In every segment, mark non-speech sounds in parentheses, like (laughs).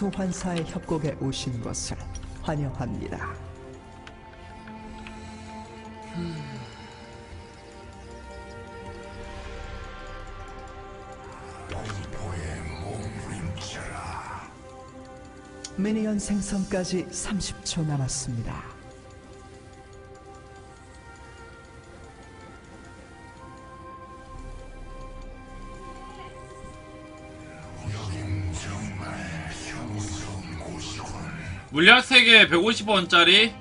소환사의 협곡에 오신 것을 환영합니다. 미니언 생성까지 30초 남았습니다. 물약 3개 150원짜리.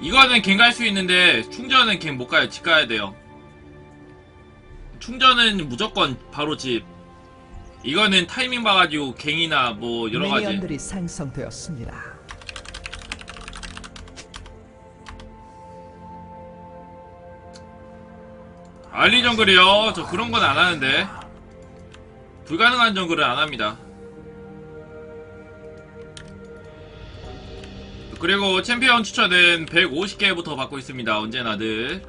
이거는 갱 갈 수 있는데 충전은 갱 못 가요. 집 가야 돼요. 충전은 무조건 바로 집. 이거는 타이밍 봐가지고 갱이나 뭐 여러가지. 미니언들이 생성되었습니다. 알리 정글이요. 저 그런 건 안 하는데. 불가능한 정글은 안 합니다 그리고 챔피언 추천은 150개부터 받고 있습니다. 언제나 늘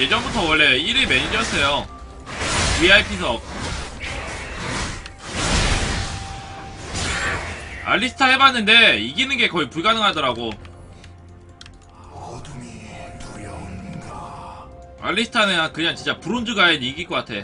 예전부터 원래 1위 매니저였어요. VIP석 알리스타 해봤는데 이기는 게 거의 불가능하더라고. 알리스타는 그냥 진짜 브론즈 가야지 이길 것 같아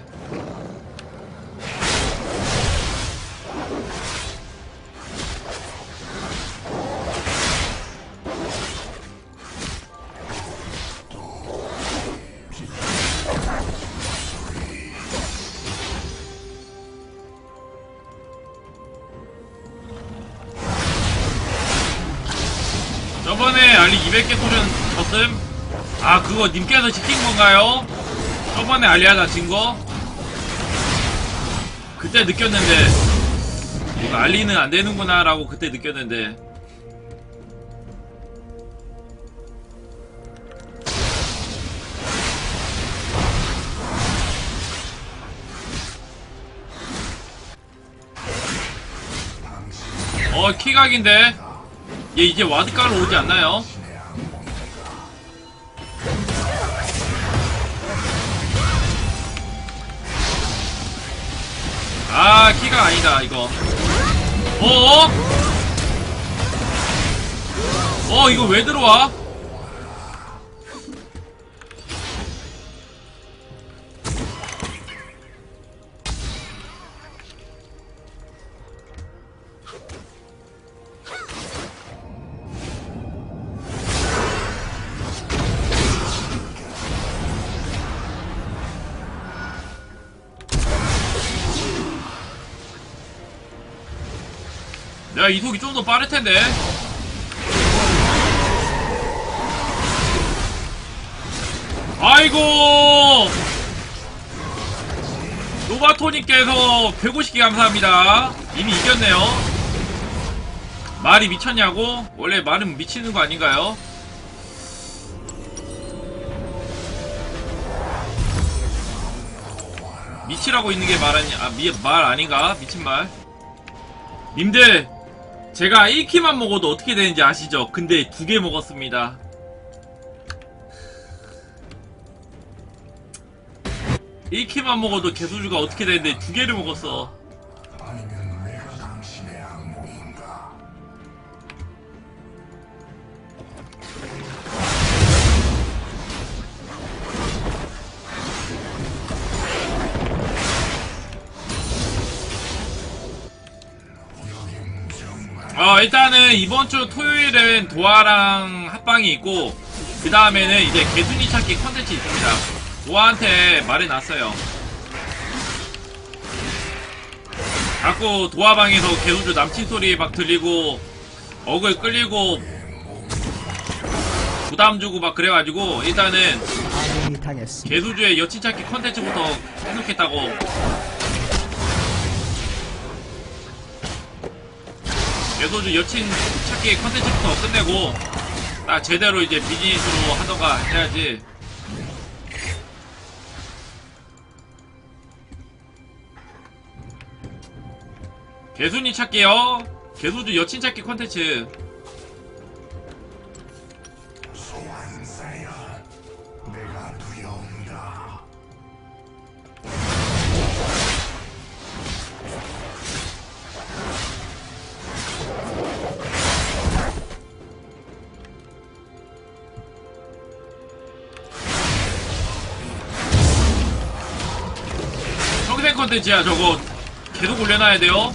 저번에 알리 200개 소전 졌음? 아 그거 님께서 시킨 건가요? 저번에 알리 하나 진 거? 그때 느꼈는데 이거 알리는 안 되는구나 라고 그때 느꼈는데 어 키각인데 얘 이제 와드가로 오지 않나요? 아 아니다 이거 어어? 어 이거 왜 들어와? 내가 이속이 좀 더 빠를 텐데. 아이고! 노바토님께서 150개 감사합니다. 이미 이겼네요. 말이 미쳤냐고? 원래 말은 미치는 거 아닌가요? 미치라고 있는 게 말 아니, 아, 미, 말 아닌가? 미친 말. 님들, 제가 1키만 먹어도 어떻게 되는지 아시죠? 근데 두 개 먹었습니다. 일키만 먹어도 개수주가 어떻게 되는데 두 개를 먹었어. 일단은 이번 주 토요일은 도아랑 합방이 있고, 그 다음에는 이제 개순이 찾기 컨텐츠 있습니다. 도아한테 말해놨어요. 자꾸 도아방에서 개수주 남친 소리 막 들리고, 억을 끌리고, 부담 주고 막 그래가지고, 일단은. 개수주의 여친 찾기 컨텐츠부터 해놓겠다고. 개수주 여친 찾기 컨텐츠부터 끝내고 딱 제대로 이제 비즈니스로 하던가 해야지. 개순이 찾기요. 개소주 여친 찾기 컨텐츠. 컨텐츠야 저거 계속 올려놔야 돼요.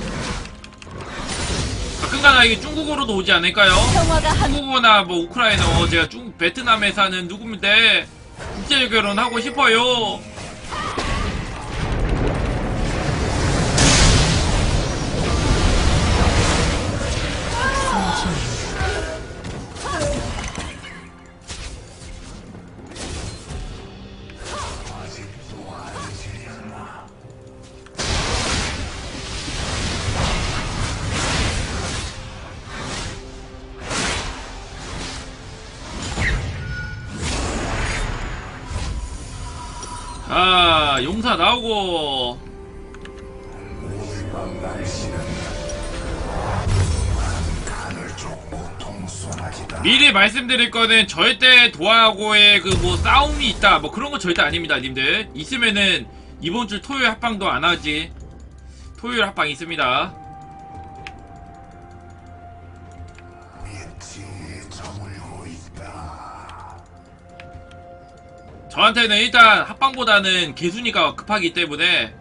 가끔가다 이게 중국어로도 오지 않을까요? 한국어나 뭐 우크라이나 제가 중 베트남에 사는 누구인데 국제 결혼하고 싶어요. 아 용사 나오고. 미리 말씀드릴 거는 절대 도하고의 그 뭐 싸움이 있다. 뭐 그런 거 절대 아닙니다 님들. 있으면은 이번 주 토요일 합방도 안 하지. 토요일 합방 있습니다 저한테는 일단 합방보다는 개순이가 급하기 때문에.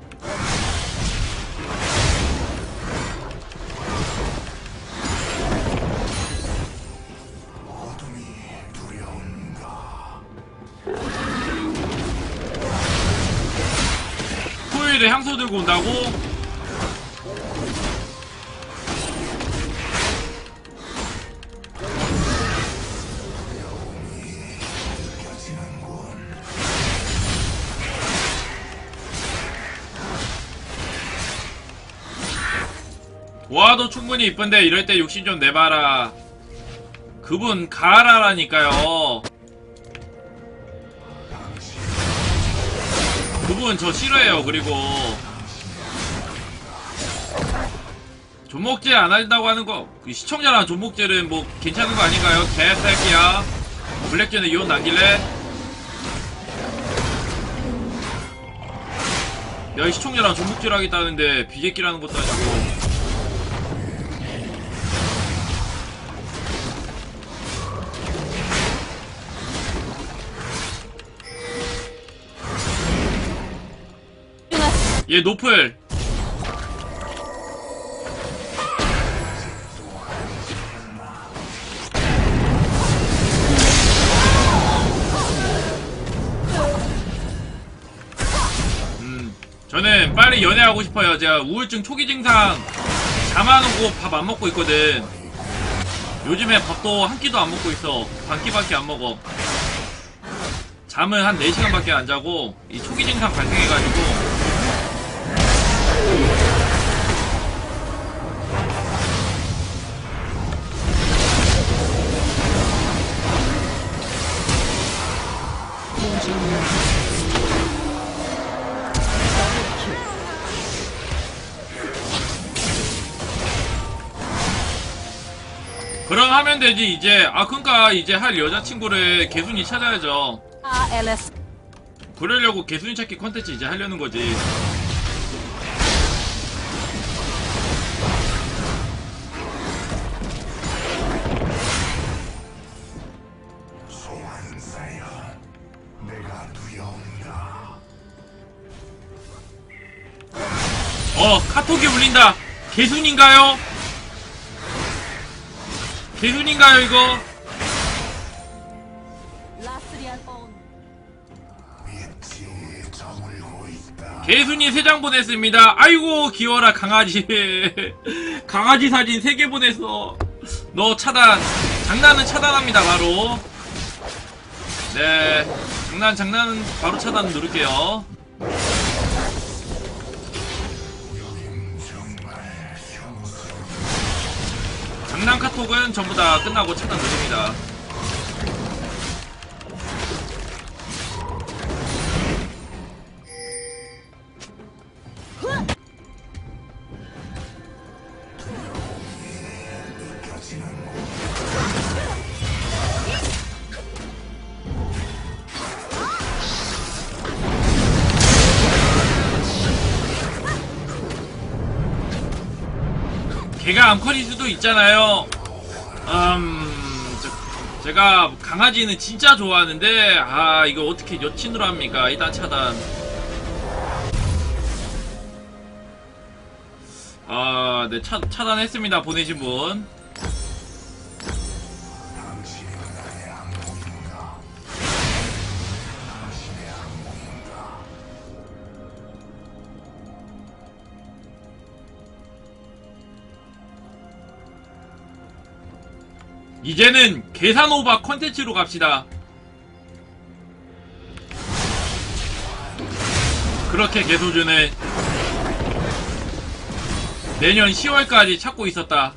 토요일에 향수 들고 온다고 충분히 이쁜데 이럴 때 욕심 좀 내봐라. 그분 가라라니까요. 그분 저 싫어해요 그리고. 존목질 안 한다고 하는 거그 시청자랑 존목질은 뭐 괜찮은 거 아닌가요? 개새끼야. 블랙전에 이혼 남길래? 야 이 시청자랑 존목질 하겠다는데 비제끼라는 것도 아니고 얘 노플 음, 저는 빨리 연애하고 싶어요. 제가 우울증 초기 증상 잠안 오고 밥 안 먹고 있거든. 요즘에 밥도 한 끼도 안 먹고 있어. 반 끼밖에 안 먹어. 잠은 한 4시간밖에 안 자고 이 초기 증상 발생해가지고 그럼 하면 되지 이제. 아 그러니까 이제 할 여자친구를 개순이 찾아야죠. RLS 그러려고 개순이 찾기 컨텐츠 이제 하려는 거지 개순인가요? 개순인가요 이거? 개순이 세장 보냈습니다. 아이고 귀여워라 강아지. (laughs) 강아지 사진 세개 보냈어 너 차단 장난은 차단합니다 바로. 네 장난 장난은 바로 차단 누를게요 톡은 전부 다 끝나고 차단 드립니다. 걔가 암컷일 수도 있잖아요 음, 저- 제가 강아지는 진짜 좋아하는데, 아, 이거 어떻게 여친으로 합니까? 일단 차단. 아, 네, 차, 차단했습니다. 보내신 분. 이제는 계산 오바 컨텐츠로 갑시다. 그렇게 개소주는 내년 10월까지 찾고 있었다.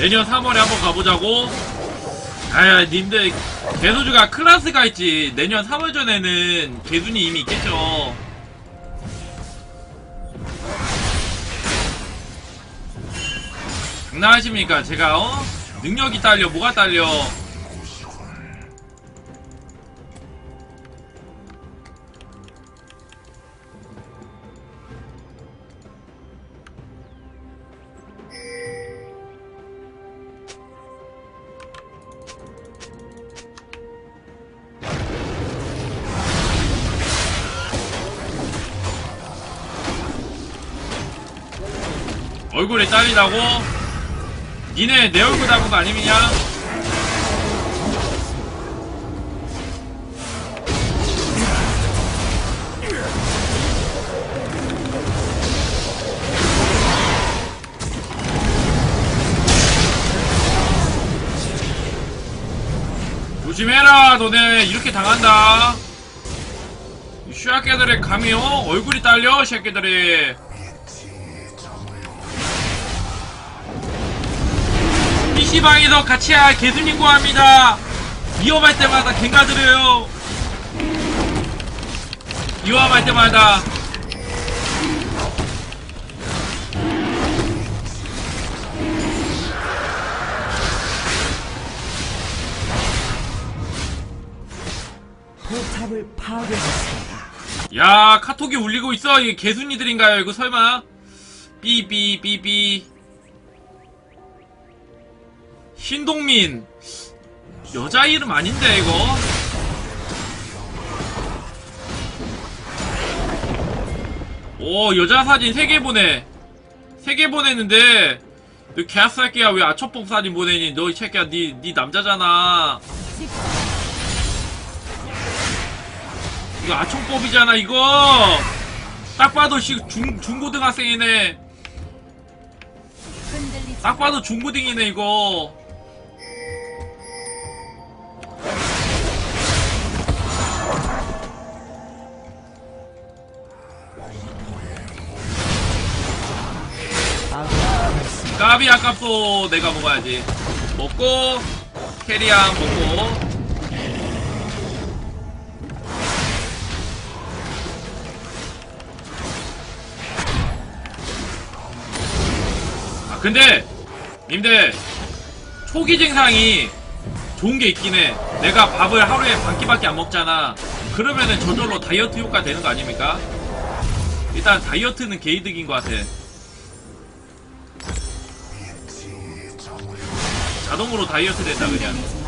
내년 3월에 한번 가보자고. 아, 님들 개소주가 클라스가 있지. 내년 3월 전에는 개순이 이미 있겠죠. 장난하십니까? 제가 어? 능력이 딸려, 뭐가 딸려? 다고? 니네 내 얼굴 거 아니냐? 조심해라 너네 이렇게 당한다 이 슈아깨들의 감이요 얼굴이 딸려 새끼들이 PC방에서 같이 할 개수님 구합니다. 위험할 때마다 갱가드려요. 위험할 때마다. 포탑을 파괴했습니다. 야, 카톡이 울리고 있어. 이게 개순이들인가요? 이거 설마? 삐삐삐삐. 신동민. 여자 이름 아닌데, 이거? 오, 여자 사진 3개 보내. 3개 보냈는데, 너 개새끼야, 왜 아초뽕 사진 보내니? 너 이 새끼야, 니, 니 남자잖아. 이거 아청법이잖아 이거 딱 봐도 씨 중, 중고등학생이네 딱 봐도 중고딩이네 이거 까비 아깝소. 내가 먹어야지. 먹고 캐리안 먹고. 아 근데 님들 초기 증상이 좋은 게 있긴 해. 내가 밥을 하루에 반 끼밖에 안 먹잖아. 그러면은 저절로 다이어트 효과 되는 거 아닙니까? 일단 다이어트는 개이득인 것 같아 자동으로 다이어트 된다 그냥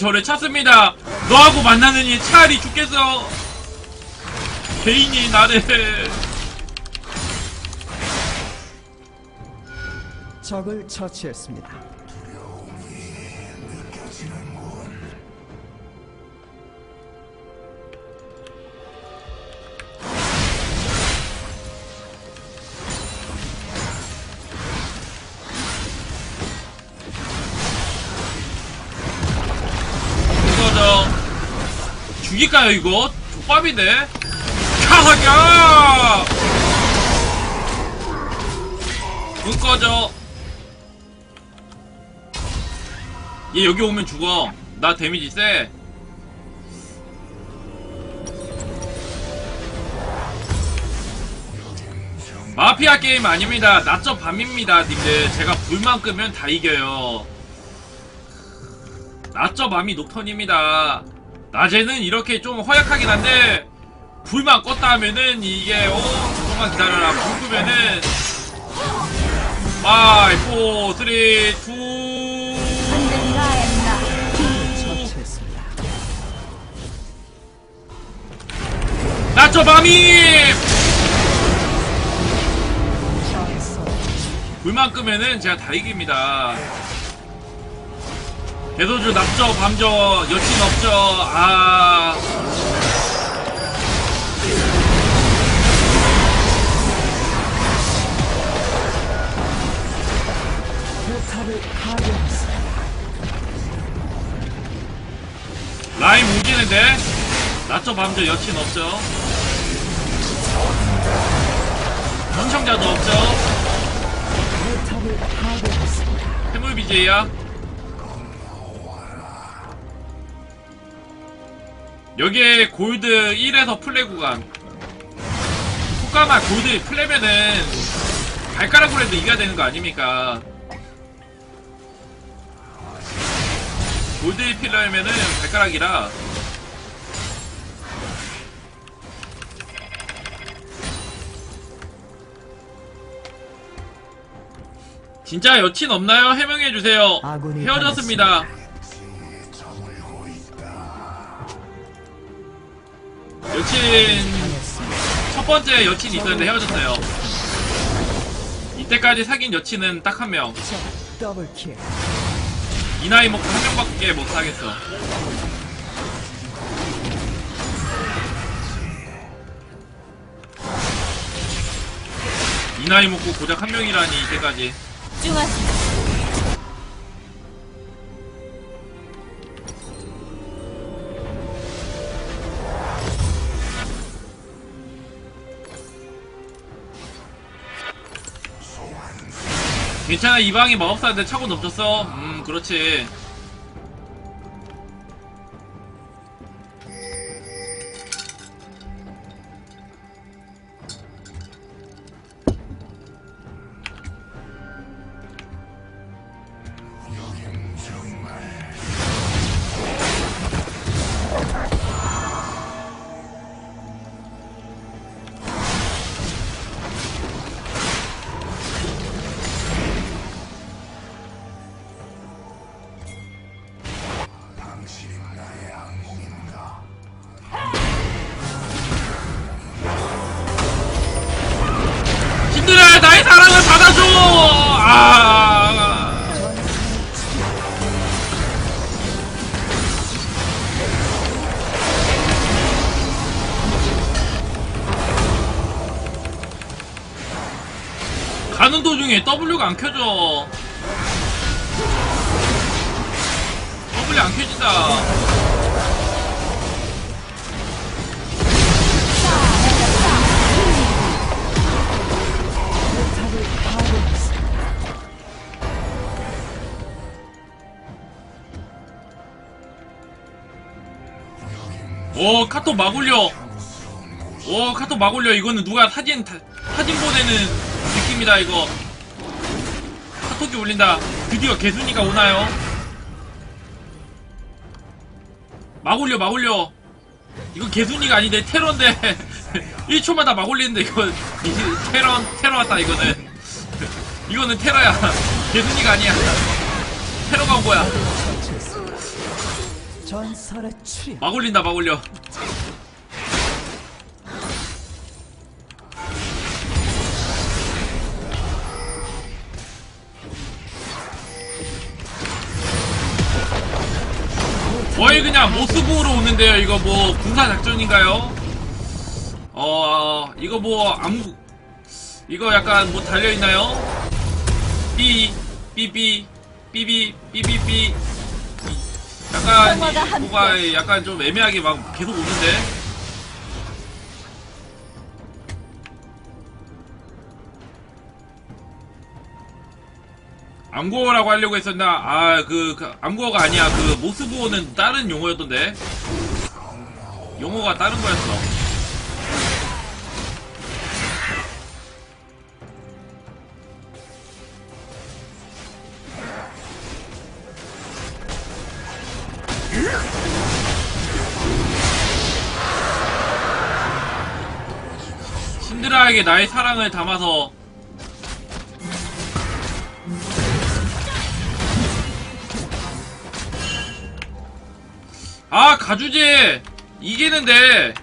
저를 찾습니다. 너하고 만나느니 차라리 죽겠어. 베인이 나를. 적을 처치했습니다. 죽일까요 이거? 족밥인데? 가하냐! 눈 꺼져 얘 여기 오면 죽어 나 데미지 세 마피아 게임 아닙니다 낮저 밤입니다 님들 제가 불만 끄면 다 이겨요 낮저 밤이 녹턴입니다. 낮에는 이렇게 좀 허약하긴 한데 불만 껐다 하면은 이게 어 조금만 기다려라 불 끄면은 5, 4, 3, 2 처치했습니다. 낮저 밤이 불만 끄면은 제가 다 이깁니다. 대도주 납저 밤저 여친 없죠 아. 라임 우기는데 낮저 밤저 여친 없죠 현청자도 없죠. 해물 BJ야 여기에 골드 1에서 플레 구간. 호가마 골드 플레면은 발가락으로 해도 이겨야 되는 거 아닙니까? 골드 1 필러면은 발가락이라. 진짜 여친 없나요? 해명해주세요. 헤어졌습니다 여친. 첫 번째 여친이 있었는데 헤어졌어요. 이때까지 사귄 여친은 딱 한 명. 이 나이 먹고 한 명밖에 못 사겠어. 이 나이 먹고 고작 한 명이라니 이때까지. 집중하세요. 괜찮아 이 방이 마법사인데 차고 넘쳤어. 음 그렇지. 아. 가는 도중에 W가 안 켜져. W 안 켜진다. 오 카톡 막 올려. 오 카톡 막 올려. 이거는 누가 사진 다- 사진 보내는 느낌이다 이거. 카톡이 울린다. 드디어 개순이가 오나요? 막 올려 막 올려. 이거 개순이가 아닌데 테러인데 (laughs) 1초마다 막 올리는데 이거 이- 테러 테러 왔다 이거는. 이거는 테러야. (laughs) 개순이가 아니야. 테러가 온 거야. 전설의 추리. 막 올린다 막 올려. 거의 그냥 모습으로 오는데요. 이거 뭐 군사 작전인가요? 어 이거 뭐 아무 이거 약간 뭐 달려 있나요? 삐 삐삐 삐삐 삐삐삐 약간 이- 뭐가 함께하시오. 약간 좀 애매하게 막 계속 오는데 암고어라고 하려고 했었나? 아, 그, 그 암고어가 아니야. 그, 모스부어는 다른 용어였던데. 용어가 다른 거였어. 신드라에게 나의 사랑을 담아서 아 가주제 이기는데